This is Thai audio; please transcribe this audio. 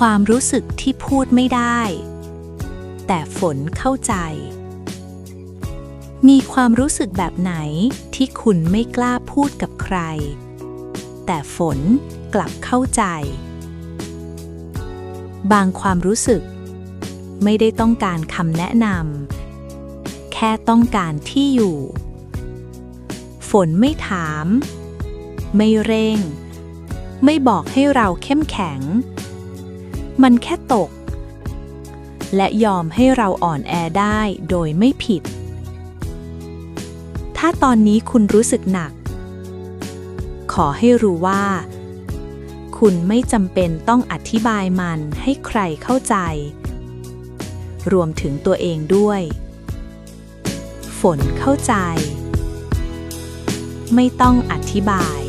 ความรู้สึกที่พูดไม่ได้ แต่ฝนเข้าใจ มีความรู้สึกแบบไหนที่คุณไม่กล้าพูดกับใคร แต่ฝนกลับเข้าใจ บางความรู้สึก ไม่ได้ต้องการคำแนะนำแค่ต้องการที่อยู่ ฝนไม่ถาม ไม่เร่ง ไม่บอกให้เราเข้มแข็ง มันแค่ตก และยอมให้เราอ่อนแอได้โดยไม่ผิด ถ้าตอนนี้คุณรู้สึกหนัก ขอให้รู้ว่า คุณไม่จำเป็นต้องอธิบายมันให้ใครเข้าใจ รวมถึงตัวเองด้วย ฝนเข้าใจ ไม่ต้องอธิบาย